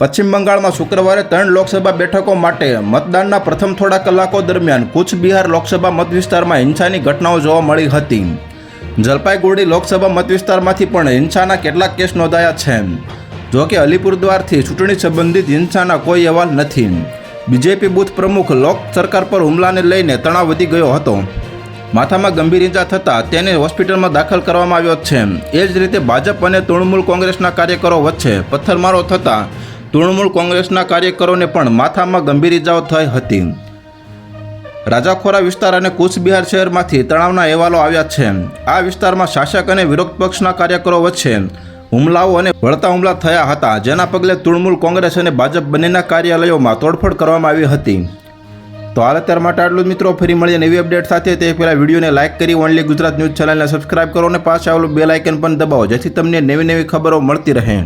પશ્ચિમ બંગાળમાં શુક્રવારે ત્રણ લોકસભા બેઠકો માટે મતદાનના પ્રથમ થોડા કલાકો દરમિયાન કુચબિહાર લોકસભા મત વિસ્તારમાં હિંસાની ઘટનાઓ જોવા મળી હતી. જલપાઈગુડી લોકસભા મત વિસ્તારમાંથી પણ હિંસાના કેટલાક કેસ નોંધાયા છે. જો કે અલીપુરદ્વારથી ચૂંટણી સંબંધિત હિંસાના કોઈ અહેવાલ નથી. બીજેપી બૂથ પ્રમુખ લોક સરકાર પર હુમલાને લઈને તણાવ વધી ગયો હતો. માથામાં ગંભીર ઈજા થતાં તેને હોસ્પિટલમાં દાખલ કરવામાં આવ્યો છે. એ જ રીતે ભાજપ અને તૃણમૂલ કોંગ્રેસના કાર્યકરો વચ્ચે પથ્થરમારો થતાં તૃણમૂલ કોંગ્રેસના કાર્યકરોને પણ માથામાં ગંભીર ઈજાઓ થઈ હતી. રાજાખોરા વિસ્તાર અને કુચબિહાર શહેરમાંથી તણાવના અહેવાલો આવ્યા છે. આ વિસ્તારમાં શાસક અને વિરોધ પક્ષના કાર્યકરો વચ્ચે હુમલાઓ અને વળતા હુમલા થયા હતા, જેના પગલે તૃણમૂલ કોંગ્રેસ અને ભાજપ બંનેના કાર્યાલયોમાં તોડફોડ કરવામાં આવી હતી. તો હાલ અત્યાર માટે આટલું જ મિત્રો, ફરી મળીએ નવી અપડેટ સાથે. તે પહેલાં વિડીયોને લાઇક કરી ઓનલી ગુજરાત ન્યૂઝ ચેનલને સબસ્ક્રાઇબ કરો અને પાછા આવેલું બેલ આઇકન પણ દબાવો, જેથી તમને નવી નવી ખબરો મળતી રહે.